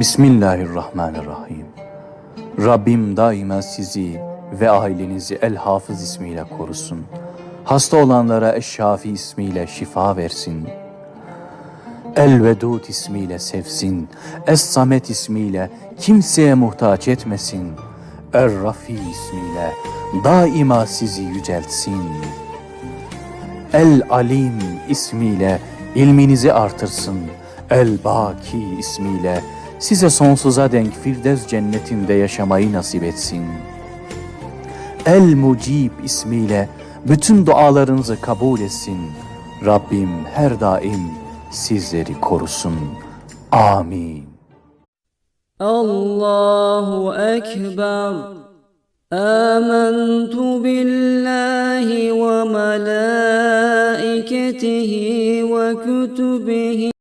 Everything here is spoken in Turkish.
Bismillahirrahmanirrahim. Rabbim daima sizi ve ailenizi El Hafız ismiyle korusun. Hasta olanlara Eşşafi ismiyle şifa versin. El Vedud ismiyle sevsin. Es Samet ismiyle kimseye muhtaç etmesin. Er Rafi ismiyle daima sizi yüceltsin. El Alim ismiyle ilminizi artırsın. El Baki ismiyle size sonsuza denk Firdevs cennetinde yaşamayı nasip etsin. El Mucib ismiyle bütün dualarınızı kabul etsin. Rabbim her daim sizleri korusun. Amin. الله أكبر آمنت بالله وملائكته وكتبه